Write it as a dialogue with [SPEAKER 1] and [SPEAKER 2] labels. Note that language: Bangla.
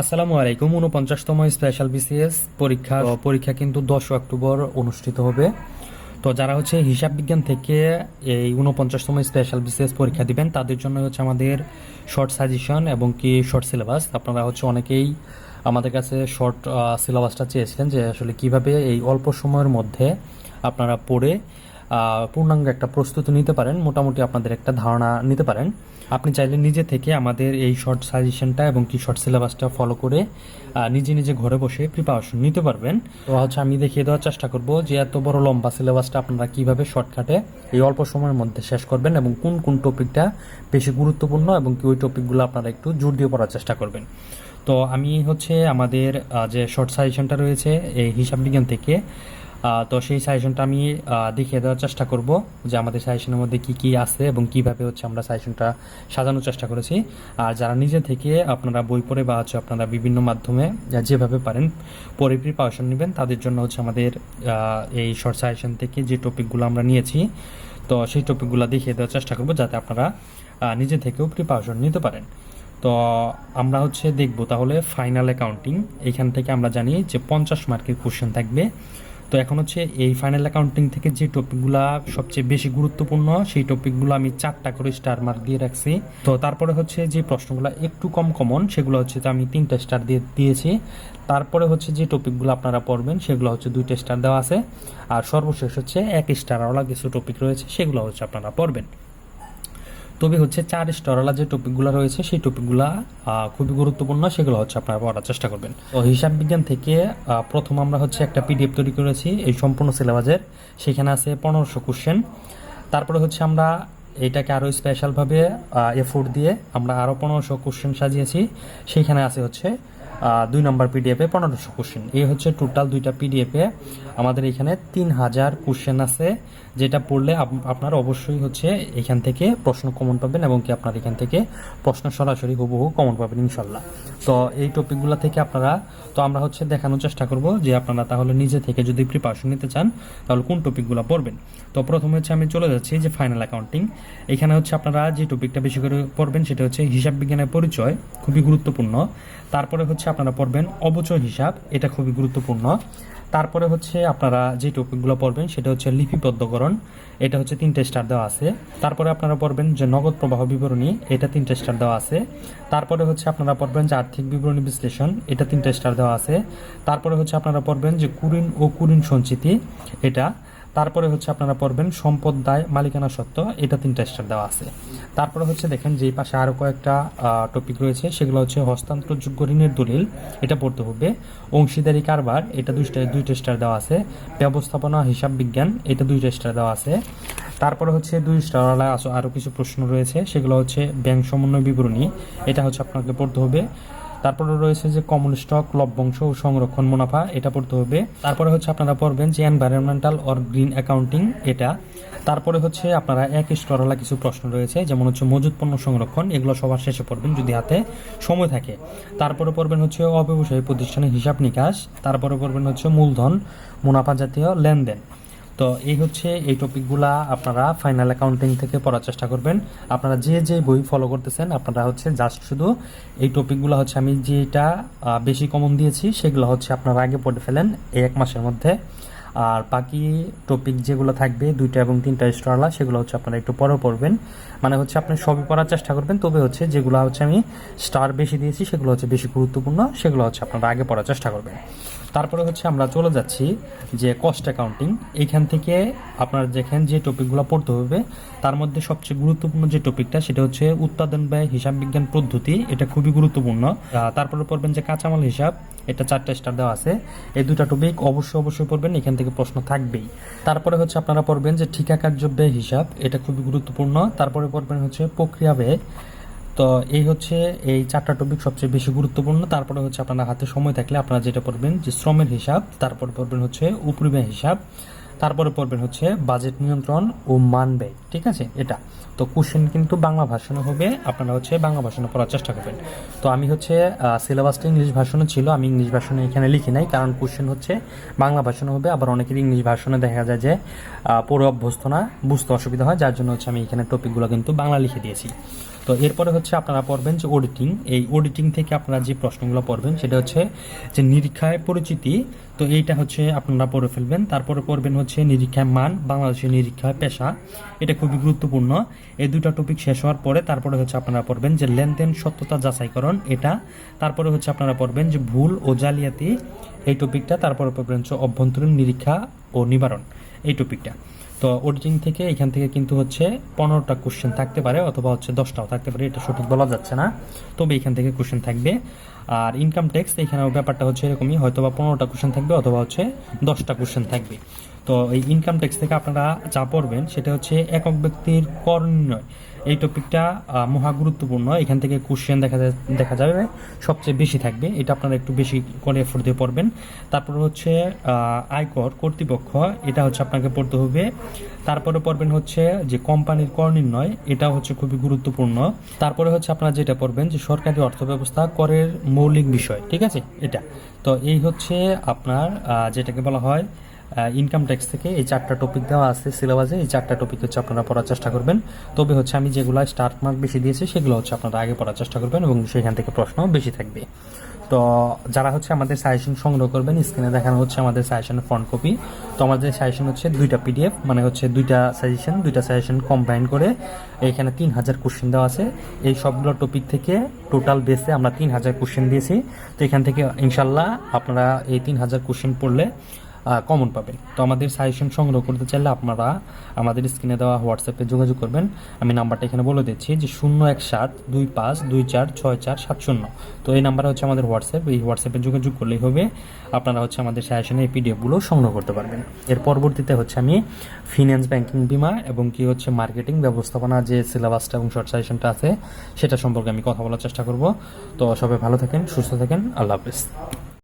[SPEAKER 1] আসসালামু আলাইকুম উনপঞ্চাশতম স্পেশাল বিসিএস পরীক্ষা পরীক্ষা কিন্তু দশ অক্টোবর অনুষ্ঠিত হবে। তো যারা হচ্ছে হিসাব বিজ্ঞান থেকে এই উনপঞ্চাশতম স্পেশাল বিসিএস পরীক্ষা দিবেন, তাদের জন্য হচ্ছে আমাদের শর্ট সাজেশন এবং কি শর্ট সিলেবাস আপনারা হচ্ছে অনেকেই আমাদের কাছে শর্ট সিলেবাসটা চেয়েছিলেন যে আসলে কীভাবে এই অল্প সময়ের মধ্যে আপনারা পড়ে পূর্ণাঙ্গ একটা প্রস্তুতি নিতে পারেন, মোটামুটি আপনাদের একটা ধারণা নিতে পারেন। আপনি চাইলে নিজে থেকে আমাদের এই শর্ট সাজেশনটা এবং কি শর্ট সিলেবাসটা ফলো করে নিজে নিজে ঘরে বসে প্রিপারেশন নিতে পারবেন। তো হচ্ছে আমি দেখিয়ে দেওয়ার চেষ্টা করব যে এত বড় লম্বা সিলেবাসটা আপনারা কীভাবে শর্টকাটে এই অল্প সময়ের মধ্যে শেষ করবেন এবং কোন কোন টপিকটা বেশি গুরুত্বপূর্ণ এবং কি ওই টপিকগুলো আপনারা একটু জোর দিয়ে পড়ার চেষ্টা করবেন। তো আমি হচ্ছে আমাদের যে শর্ট সাজেশনটা রয়েছে, এই হিসাব বিজ্ঞান থেকে তো সেই সাজেশনটা আমি দেখিয়ে দেওয়ার চেষ্টা করব যে আমাদের সাজেশনের মধ্যে কি কি আছে এবং কীভাবে হচ্ছে আমরা সাজেশনটা সাজানোর চেষ্টা করেছি। আর যারা নিজে থেকে আপনারা বই পড়ে বা হচ্ছে আপনারা বিভিন্ন মাধ্যমে যেভাবে পারেন, পরে প্রিপারেশন নেবেন। তাদের জন্য হচ্ছে আমাদের এই শর্ট সাজেশন থেকে যে টপিকগুলো আমরা নিয়েছি, তো সেই টপিকগুলো দেখিয়ে দেওয়ার চেষ্টা করব যাতে আপনারা নিজে থেকেও প্রিপারেশন নিতে পারেন। তো আমরা হচ্ছে দেখব তাহলে ফাইনাল অ্যাকাউন্টিং এখান থেকে আমরা জানি যে পঞ্চাশ মার্কের কোশ্চেন থাকবে। তো এখন হচ্ছে এই ফাইনাল অ্যাকাউন্টিং থেকে যে টপিকগুলো সবচেয়ে বেশি গুরুত্বপূর্ণ, সেই টপিকগুলো আমি চারটা করে স্টার মার্ক দিয়ে রাখছি। তো তারপরে হচ্ছে যে প্রশ্নগুলো একটু কম কমন সেগুলো হচ্ছে যে আমি তিনটা স্টার দিয়ে দিয়েছি। তারপরে হচ্ছে যে টপিকগুলো আপনারা পড়বেন, সেগুলো হচ্ছে দুইটা স্টার দেওয়া আছে। আর সর্বশেষ হচ্ছে এক স্টার আলাদা কিছু টপিক রয়েছে, সেগুলো হচ্ছে আপনারা পড়বেন। তবে হচ্ছে চার স্টারওয়ালা যে টপিকগুলো রয়েছে, সেই টপিকগুলো খুবই গুরুত্বপূর্ণ, সেগুলো হচ্ছে আপনারা পড়ার চেষ্টা করবেন। তো হিসাব বিজ্ঞান থেকে প্রথম আমরা হচ্ছে একটা পিডিএফ তৈরি করেছি, এই সম্পূর্ণ সিলেবাসের সেখানে আছে পনেরোশো কোশ্চেন তারপরে হচ্ছে আমরা এটাকে আরও স্পেশালভাবে এফোর্ট দিয়ে আমরা আরও পনেরোশো কোশ্চেন সাজিয়েছি। সেইখানে আছে হচ্ছে দুই নম্বর পিডিএফে পনেরোশো কোশ্চেন এই হচ্ছে টোটাল দুইটা পিডিএফে আমাদের এখানে তিন হাজার কোশ্চেন আছে, যেটা পড়লে আপ- আপনার অবশ্যই হচ্ছে এখান থেকে প্রশ্ন কমন পাবেন এবং কি আপনার এখান থেকে প্রশ্ন সরাসরি হুবহু কমন পাবেন ইনশাল্লাহ। তো এই টপিকগুলো থেকে আপনারা, তো আমরা হচ্ছে দেখানোর চেষ্টা করব যে আপনারা তাহলে নিজে থেকে যদি প্রিপারেশন নিতে চান, তাহলে কোন টপিকগুলো পড়বেন? তো প্রথমে হচ্ছে আমি চলে যাচ্ছি যে ফাইনাল অ্যাকাউন্টিং এখানে হচ্ছে আপনারা যে টপিকটা বেশি করে পড়বেন সেটা হচ্ছে হিসাব বিজ্ঞানের পরিচয়, খুবই গুরুত্বপূর্ণ। তারপরে হচ্ছে আপনারা পড়বেন অবচয় হিসাব, এটা খুবই গুরুত্বপূর্ণ। তারপরে হচ্ছে আপনারা যে টপিকগুলো পড়বেন সেটা হচ্ছে লিপিবদ্ধকরণ, এটা হচ্ছে তিনটে স্টার দেওয়া আছে। তারপরে আপনারা পড়বেন যে নগদ প্রবাহ বিবরণী, এটা তিনটে স্টার দেওয়া আছে। তারপরে হচ্ছে আপনারা পড়বেন যে আর্থিক বিবরণী বিশ্লেষণ, এটা তিনটে স্টার দেওয়া আছে। তারপরে হচ্ছে আপনারা পড়বেন যে কুরিন ও কুরিন সঞ্চিতি, এটা তারপরে হচ্ছে আপনারা পড়বেন সম্পদ দায় মালিকানা সত্ত্ব এটা তিনটা স্টার দেওয়া আছে। তারপরে হচ্ছে দেখেন যে পাশে আরও কয়েকটা টপিক রয়েছে, সেগুলো হচ্ছে হস্তান্তরযোগ্য ঋণের দলিল, এটা পড়তে হবে। অংশীদারি কারবার, এটা দুইটা দুইটা স্টার দেওয়া আছে। ব্যবস্থাপনা, হিসাব বিজ্ঞান, এটা দুইটা স্টার দেওয়া আছে। তারপরে হচ্ছে দুই স্টারওয়ালা আরও কিছু প্রশ্ন রয়েছে, সেগুলো হচ্ছে ব্যাংক সমন্বয় বিবরণী, এটা হচ্ছে আপনাকে পড়তে হবে। তারপরে রয়েছে যে কমন স্টক লভ্যাংশ ও সংরক্ষণ মুনাফা, এটা পড়তে হবে। তারপরে হচ্ছে আপনারা পড়বেন যে এনভায়রনমেন্টাল অর গ্রিন অ্যাকাউন্টিং এটা। তারপরে হচ্ছে আপনারা এক স্তরওয়ালা কিছু প্রশ্ন রয়েছে, যেমন হচ্ছে মজুদ পণ্য সংরক্ষণ, এগুলো সবার শেষে পড়বেন যদি হাতে সময় থাকে। তারপরে পড়বেন হচ্ছে অব্যবসায়ী প্রতিষ্ঠানের হিসাব নিকাশ, তারপরে পড়বেন হচ্ছে মূলধন, মুনাফা জাতীয় লেনদেন। তো এই হচ্ছে এই টপিকগুলা আপনারা ফাইনাল অ্যাকাউন্টিং থেকে পড়ার চেষ্টা করবেন। আপনারা যে যে বই ফলো করতেছেন, আপনারা হচ্ছে জাস্ট শুধু এই টপিকগুলো হচ্ছে আমি যেটা বেশি কমন দিয়েছি, সেগুলো হচ্ছে আপনারা আগে পড়ে ফেলেন এই এক মাসের মধ্যে। আর বাকি টপিক যেগুলো থাকবে, দুইটা এবং তিনটা স্টারলা সেগুলো হচ্ছে আপনারা একটু পরে পড়বেন। মানে হচ্ছে আপনি সবই পড়ার চেষ্টা করবেন, তবে হচ্ছে যেগুলো হচ্ছে আমি স্টার বেশি দিয়েছি, সেগুলো হচ্ছে বেশি গুরুত্বপূর্ণ, সেগুলো হচ্ছে আপনারা আগে পড়ার চেষ্টা করবেন। তারপরে হচ্ছে আমরা চলে যাচ্ছি যে কস্ট অ্যাকাউন্টিং এইখান থেকে আপনারা দেখেন যে টপিকগুলো পড়তে হবে, তার মধ্যে সবচেয়ে গুরুত্বপূর্ণ যে টপিকটা সেটা হচ্ছে উৎপাদন ব্যয়, হিসাব বিজ্ঞান পদ্ধতি, এটা খুবই গুরুত্বপূর্ণ। তারপরে পড়বেন যে কাঁচামাল হিসাব, এটা চারটা স্টার দেওয়া আছে। এই দুটা টপিক অবশ্যই অবশ্যই পড়বেন, এখান থেকে প্রশ্ন থাকবেই। তারপরে হচ্ছে আপনারা পড়বেন যে ঠিকা কার্য ব্যয় হিসাব, এটা খুবই গুরুত্বপূর্ণ। তারপরে পড়বেন হচ্ছে প্রক্রিয়া ব্যয়। তো এই হচ্ছে এই চারটা টপিক সবচেয়ে বেশি গুরুত্বপূর্ণ। তারপরে হচ্ছে আপনারা হাতে সময় থাকলে আপনারা যেটা পড়বেন যে শ্রমের হিসাব, তারপর পড়বেন হচ্ছে উপরিব্যয় হিসাব। তারপরে পড়বেন হচ্ছে বাজেট নিয়ন্ত্রণ ও মান ব্যয়, ঠিক আছে? এটা। তো কোশ্চেন কিন্তু বাংলা ভাষণে হবে, আপনারা হচ্ছে বাংলা ভাষণে পড়ার চেষ্টা করবেন। তো আমি হচ্ছে সিলেবাসটা ইংলিশ ভাষণে ছিল, আমি ইংলিশ ভাষণে এখানে লিখি নাই, কারণ কোশ্চেন হচ্ছে বাংলা ভাষণে হবে, আবার অনেকের ইংলিশ ভাষণে দেখা যায় যে পড়ে অভ্যস্ত না, বুঝতে অসুবিধা হয়, যার জন্য হচ্ছে আমি এখানে টপিকগুলো কিন্তু বাংলা লিখে দিয়েছি। তো এরপরে হচ্ছে আপনারা পড়বেন যে অডিটিং এই অডিটিং থেকে আপনারা যে প্রশ্নগুলো পড়বেন, সেটা হচ্ছে যে নিরীক্ষায় পরিচিতি তো এইটা হচ্ছে আপনারা পড়ে ফেলবেন। তারপরে পড়বেন হচ্ছে নিরীক্ষায় মান, বাংলাদেশের নিরীক্ষা পেশা। এটা খুবই গুরুত্বপূর্ণ। এই দুটা টপিক শেষ হওয়ার পরে তারপরে হচ্ছে আপনারা পড়বেন যে লেনদেন, সত্যতা, যাচাইকরণ, এটা। তারপরে হচ্ছে আপনারা পড়বেন যে ভুল ও জালিয়াতি, এই টপিকটা তারপরে পড়বেন হচ্ছে অভ্যন্তরীণ নিরীক্ষা ও নিবারণ, এই টপিকটা তো অডিটিং থেকে এখান থেকে কিন্তু হচ্ছে পনেরোটা কোশ্চেন থাকতে পারে অথবা হচ্ছে দশটাও থাকতে পারে, এটা সঠিক বলা যাচ্ছে না। তবে এখান থেকে কোশ্চেন থাকবে। আর ইনকাম ট্যাক্স এখানে ব্যাপারটা হচ্ছে এরকমই হয়তো বা পনেরোটা কোশ্চেন থাকবে অথবা হচ্ছে দশটা কোশ্চেন থাকবে। তো এই ইনকাম ট্যাক্স থেকে আপনারা যা পড়বেন সেটা হচ্ছে একক ব্যক্তির কর নির্ণয়। এই টপিকটা মহা গুরুত্বপূর্ণ। এখান থেকে কোশ্চেন দেখা দেখা যাবে সবচেয়ে বেশি থাকবে। এটা আপনারা একটু বেশি করে এফোর্ট দিয়ে পড়বেন। তারপর হচ্ছে আয়কর কর্তৃপক্ষ, এটা হচ্ছে আপনাকে পড়তে হবে। তারপরে পড়বেন হচ্ছে যে কোম্পানির কর নির্ণয় এটা হচ্ছে খুবই গুরুত্বপূর্ণ। তারপরে হচ্ছে আপনারা যেটা পড়বেন যে সরকারি অর্থ ব্যবস্থা করের মৌলিক বিষয়, ঠিক আছে? এটা। তো এই হচ্ছে আপনার যেটাকে বলা হয় ইনকাম ট্যাক্স থেকে এই চারটা টপিক দেওয়া আছে সিলেবাসে এই চারটা টপিক হচ্ছে আপনারা পড়ার চেষ্টা করবেন। তবে হচ্ছে আমি যেগুলো স্টার্ট মার্ক বেশি দিয়েছি, সেগুলো হচ্ছে আপনারা আগে পড়ার চেষ্টা করবেন এবং সেখান থেকে প্রশ্ন বেশি থাকবে। তো যারা হচ্ছে আমাদের সাজেশন সংগ্রহ করবেন স্ক্রিনে দেখানো হচ্ছে আমাদের সাজেশনের ফ্রন্ট কপি তো আমাদের সাজেশন হচ্ছে দুইটা পিডিএফ মানে হচ্ছে দুইটা সাজেশন দুইটা সাজেশন কম্বাইন করে এখানে তিন হাজার কোশ্চেন দেওয়া আছে। এই সবগুলো টপিক থেকে টোটাল বেসে আমরা তিন হাজার কোশ্চেন দিয়েছি। তো এখান থেকে ইনশাল্লাহ আপনারা এই তিন হাজার কোশ্চেন পড়লে কমন পাবেন। তো আমাদের সাজেশন সংগ্রহ করতে চাইলে আপনারা আমাদের স্ক্রিনে দেওয়া হোয়াটসঅ্যাপে যোগাযোগ করবেন। আমি নাম্বারটা এখানে বলে দিচ্ছি যে শূন্য এক সাত দুই পাঁচ দুই চার ছয় চার সাত শূন্য। তো এই নাম্বার হচ্ছে আমাদের হোয়াটসঅ্যাপ এই হোয়াটসঅ্যাপে যোগাযোগ করলেই হবে। আপনারা হচ্ছে আমাদের সাজেশনে এই পিডিএফগুলো সংগ্রহ করতে পারবেন। এর পরবর্তীতে হচ্ছে আমি ফিনান্স ব্যাংকিং বিমা এবং কি হচ্ছে মার্কেটিং ব্যবস্থাপনা যে সিলেবাসটা এবং শর্ট সাজেশনটা আছে, সেটা সম্পর্কে আমি কথা বলার চেষ্টা করব। তো সবাই ভালো থাকেন, সুস্থ থাকেন। আল্লাহ হাফিজ।